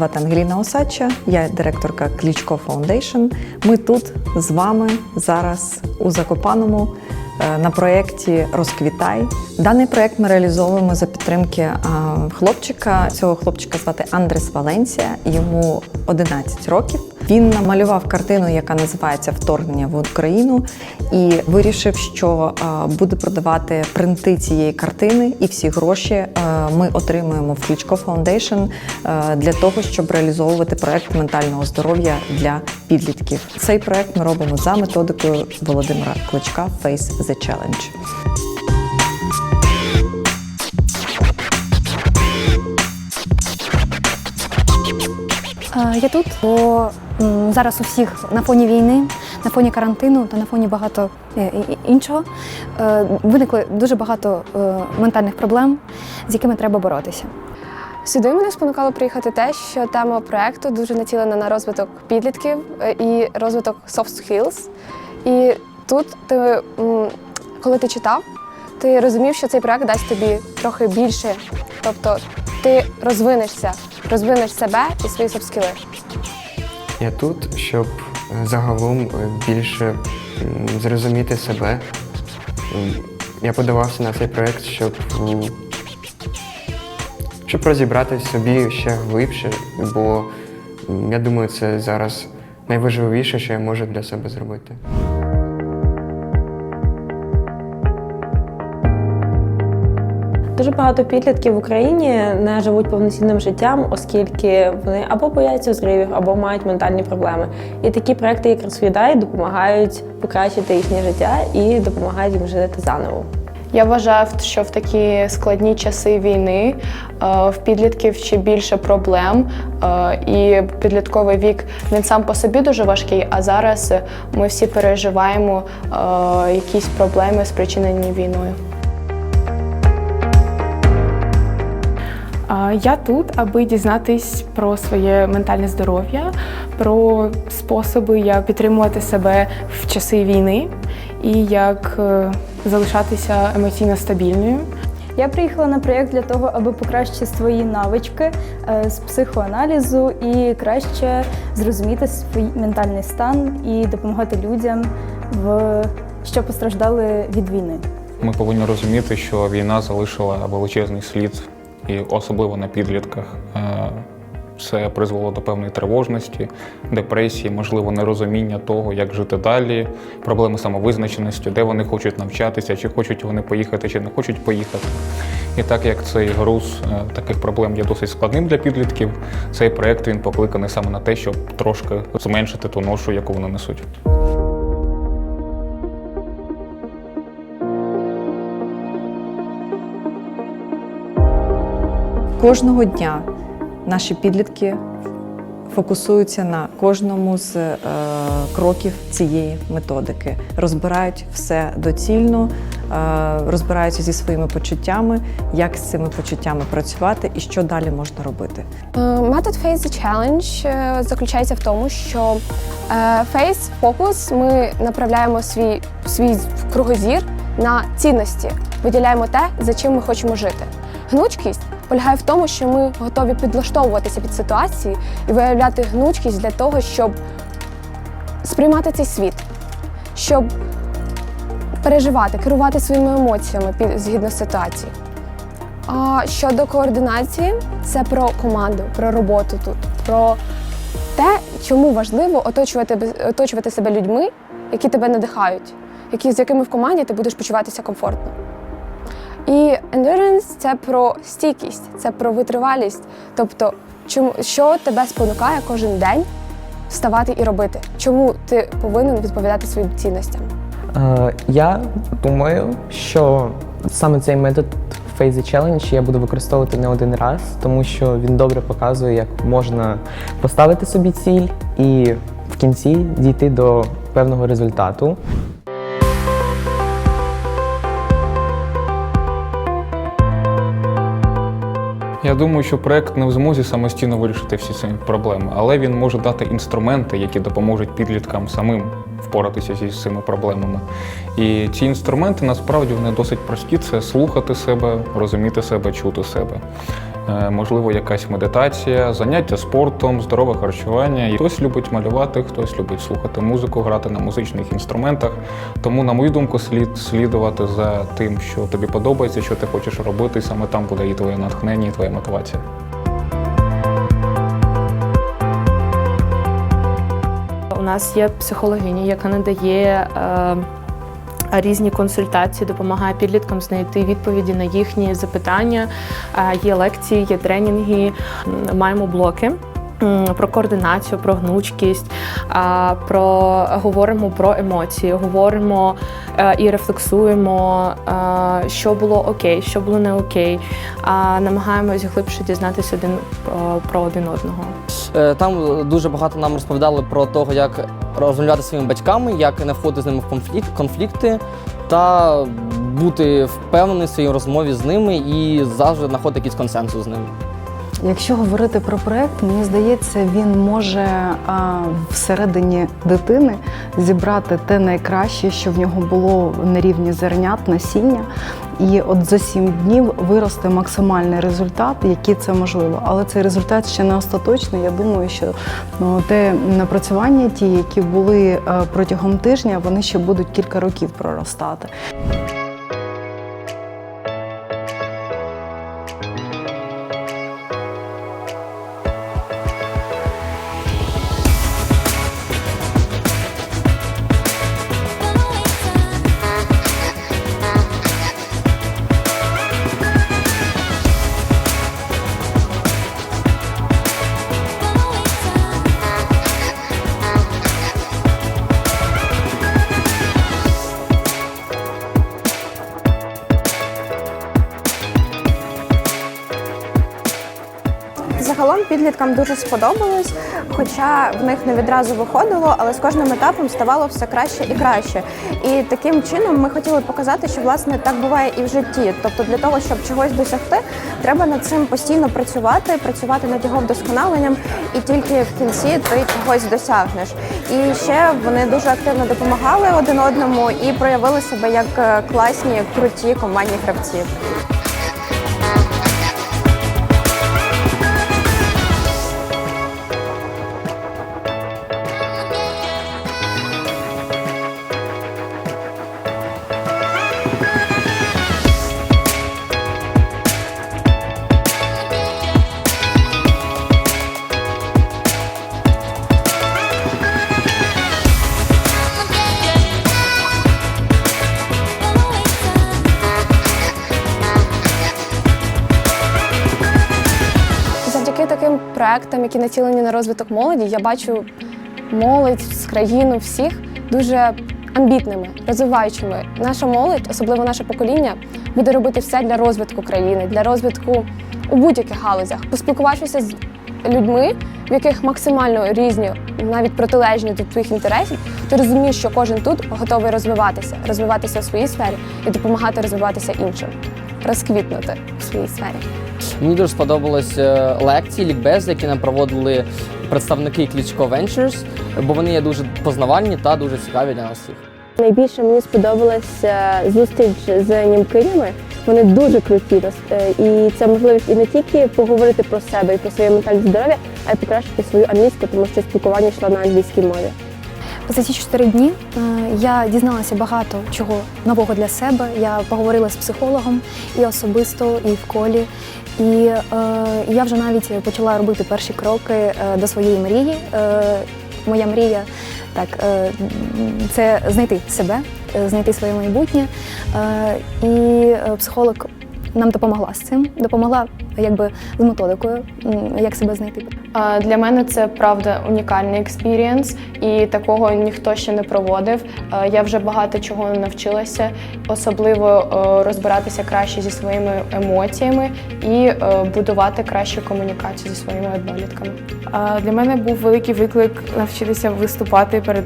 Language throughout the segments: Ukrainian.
Звати Ангеліна Осадча, я директорка Клічко Фаундейшн. Ми тут з вами зараз у Закопаному е, на проєкті Розквітай. Даний проєкт ми реалізовуємо за підтримки е, хлопчика. Цього хлопчика звати Андрес Валенсія. Йому 11 років. Він намалював картину, яка називається Вторгнення в Україну, і вирішив, що е, буде продавати принти цієї картини, і всі гроші е, ми отримуємо в Кличко Foundation е, для того, щоб реалізовувати проект ментального здоров'я для підлітків. Цей проект ми робимо за методикою Володимира Кличка Face the Challenge. Я тут, бо зараз у всіх на фоні війни, на фоні карантину та на фоні багато е, іншого е, виникли дуже багато е, ментальних проблем, з якими треба боротися. Сюди мене спонукало приїхати те, що тема проекту дуже націлена на розвиток підлітків і розвиток soft skills. І тут ти, коли ти читав, ти розумів, що цей проект дасть тобі трохи більше. Тобто ти розвинешся, розвинеш себе і свої skills. Я тут, щоб е, загалом е, більше зрозуміти себе. Я подавався на цей проєкт, щоб, щоб розібратись собі ще глибше, бо я думаю, це зараз найважливіше, що я можу для себе зробити. Дуже багато підлітків в Україні не живуть повноцінним життям, оскільки вони або бояться зривів, або мають ментальні проблеми. І такі проекти, як «Розквітай», допомагають покращити їхнє життя і допомагають їм жити заново. Я вважаю, що в такі складні часи війни е, в підлітків ще більше проблем, е, і підлітковий вік він сам по собі дуже важкий. А зараз ми всі переживаємо е, якісь проблеми, спричинені війною. Я тут, аби дізнатись про своє ментальне здоров'я, про способи, як підтримувати себе в часи війни і як е, залишатися емоційно стабільною. Я приїхала на проєкт для того, аби покращити свої навички е, з психоаналізу і краще зрозуміти свій ментальний стан і допомагати людям, в що постраждали від війни. Ми повинні розуміти, що війна залишила величезний слід, і особливо на підлітках. Е, Це призвело до певної тривожності, депресії, можливо, нерозуміння того, як жити далі, проблеми самовизначеності, де вони хочуть навчатися, чи хочуть вони поїхати, чи не хочуть поїхати. І так як цей груз е, таких проблем є досить складним для підлітків, цей проєкт він покликаний саме на те, щоб трошки зменшити ту ношу, яку вони несуть. Кожного дня наші підлітки фокусуються на кожному з е, кроків цієї методики, розбирають все доцільно, е, розбираються зі своїми почуттями, як з цими почуттями працювати і що далі можна робити. Е, Метод Face the Challenge е, заключається в тому, що Face Focus ми направляємо свій, свій кругозір на цінності, виділяємо те, за чим ми хочемо жити. Гнучкість полягає в тому, що ми готові підлаштовуватися під ситуації і виявляти гнучкість для того, щоб сприймати цей світ, щоб переживати, керувати своїми емоціями під згідно ситуації. А щодо координації, це про команду, про роботу тут, про те, чому важливо оточувати, оточувати себе людьми, які тебе надихають, які, з якими в команді ти будеш почуватися комфортно. І endurance – це про стійкість, це про витривалість. Тобто, чому, що тебе спонукає кожен день вставати і робити? Чому ти повинен відповідати своїм цінностям? Е, Я думаю, що саме цей метод the Challenge я буду використовувати не один раз, тому що він добре показує, як можна поставити собі ціль і в кінці дійти до певного результату. Я думаю, що проект не в змозі самостійно вирішити всі ці проблеми, але він може дати інструменти, які допоможуть підліткам самим впоратися зі цими проблемами. І ці інструменти насправді вони досить прості: це слухати себе, розуміти себе, чути себе. Е, можливо, якась медитація, заняття спортом, здорове харчування. І хтось любить малювати, хтось любить слухати музику, грати на музичних інструментах. Тому, на мою думку, слід слідувати за тим, що тобі подобається, що ти хочеш робити. і Саме там буде і твоє натхнення, і твоя мотивація. У нас є психологиня, яка надає е, різні консультації, допомагає підліткам знайти відповіді на їхні запитання. Є лекції, є тренінги, маємо блоки. Про координацію, про гнучкість, про говоримо про емоції, говоримо е, і рефлексуємо, що було окей, що було не окей. А намагаємось глибше дізнатися один про один одного. Е, Там дуже багато нам розповідали про того, як розмовляти зі своїми батьками, як не входити з ними в конфлікт, конфлікти та бути впевненим в своїй розмові з ними і завжди знаходити якийсь консенсус з ними. Якщо говорити про проект, мені здається, він може а, всередині дитини зібрати те найкраще, що в нього було на рівні зернят, насіння. І от за сім днів виросте максимальний результат, який це можливо. Але цей результат ще не остаточний. Я думаю, що ну, те напрацювання, ті, які були е, протягом тижня, вони ще будуть кілька років проростати. Загалом підліткам дуже сподобалось, хоча в них не відразу виходило, але з кожним етапом ставало все краще і краще. І таким чином ми хотіли показати, що власне так буває і в житті. Тобто для того, щоб чогось досягти, треба над цим постійно працювати, працювати над його вдосконаленням, і тільки в кінці ти чогось досягнеш. І ще вони дуже активно допомагали один одному і проявили себе як е, класні, круті командні гравці. Проектам, які націлені на розвиток молоді, я бачу молодь з країну всіх дуже амбітними, розвиваючими. Наша молодь, особливо наше покоління, буде робити все для розвитку країни, для розвитку у будь-яких галузях. Поспілкувавшися з людьми, в яких максимально різні, навіть протилежні до твоїх інтересів, ти розумієш, що кожен тут готовий розвиватися, розвиватися в своїй сфері і допомагати розвиватися іншим, розквітнути в своїй сфері. Мені дуже сподобались е, лекції, лікбези, які нам проводили представники Кличко Ventures, бо вони є дуже познавальні та дуже цікаві для нас всіх. Найбільше мені сподобалася зустріч з німкинями. Вони дуже круті. е, І це можливість і не тільки поговорити про себе і про своє ментальне здоров'я, а й покращити свою англійську, тому що спілкування йшло на англійській мові. За ці чотири дні е, я дізналася багато чого нового для себе. Я поговорила з психологом і особисто, і в колі. І е, я вже навіть почала робити перші кроки е, до своєї мрії. Е, моя мрія так, е, це знайти себе, е, знайти своє майбутнє. Е, і е, психолог нам допомогла з цим, допомогла якби з методикою, як себе знайти. Для мене це правда унікальний експірієнс, і такого ніхто ще не проводив. Я вже багато чого навчилася, особливо е, розбиратися краще зі своїми емоціями і е, будувати кращу комунікацію зі своїми однолітками. Для мене був великий виклик навчитися виступати перед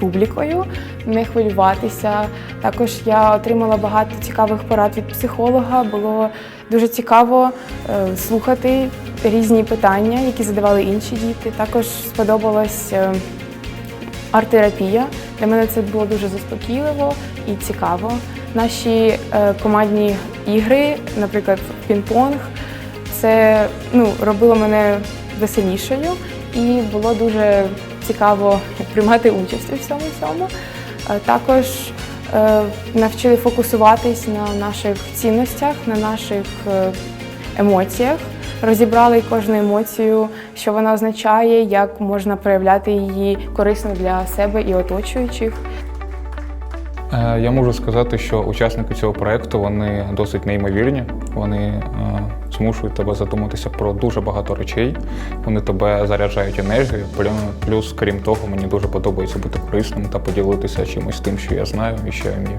публікою, не хвилюватися. Також я отримала багато цікавих порад від психолога. Було дуже цікаво е, слухати різні питання, які задавали інші діти. Також сподобалась е, арт-терапія. Для мене це було дуже заспокійливо і цікаво. Наші е, командні ігри, наприклад, пінг-понг, це ну, робило мене веселішою і було дуже цікаво приймати участь у всьому цьому. Е, Також е, навчили фокусуватись на наших цінностях, на наших е, емоціях. Розібрали кожну емоцію, що вона означає, як можна проявляти її корисно для себе і оточуючих. Я можу сказати, що учасники цього проекту вони досить неймовірні. Вони змушують тебе задуматися про дуже багато речей. Вони тебе заряджають енергією. Плюс, крім того, мені дуже подобається бути корисним та поділитися чимось тим, що я знаю і що я вмію.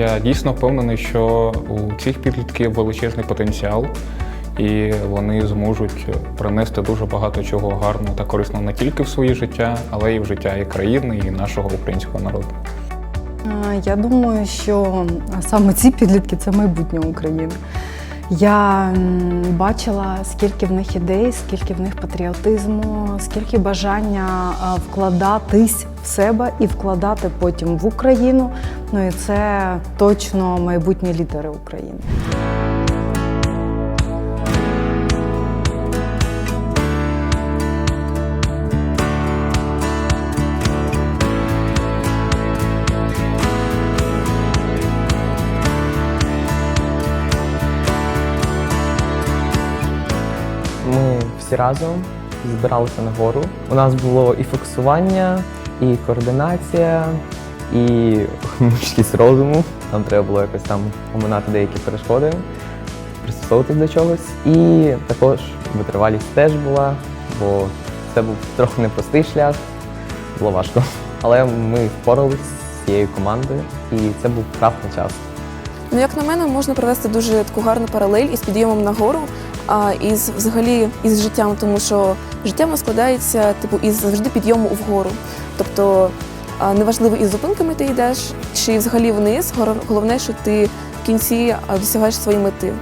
Я дійсно впевнений, що у цих підлітків величезний потенціал, і вони зможуть принести дуже багато чого гарного та корисного не тільки в своє життя, але й в життя і країни, і нашого українського народу. Я думаю, що саме ці підлітки це майбутнє України. Я бачила, скільки в них ідей, скільки в них патріотизму, скільки бажання вкладатись в себе і вкладати потім в Україну. Ну і це точно майбутні лідери України. Всі разом збиралися на гору. У нас було і фокусування, і координація, і мужськість розуму. Нам треба було якось там оминати деякі перешкоди, пристосовуватись до чогось. І також витривалість теж була, бо це був трохи непростий шлях, було важко. Але ми впоралися з цією командою, і це був крах на час. Ну, як на мене, можна провести дуже таку гарну паралель із підйомом на гору, із взагалі із життям, тому що життя складається типу із завжди підйому вгору. Тобто неважливо із зупинками ти йдеш, чи взагалі вниз, головне, що ти в кінці а, досягаєш свої мети.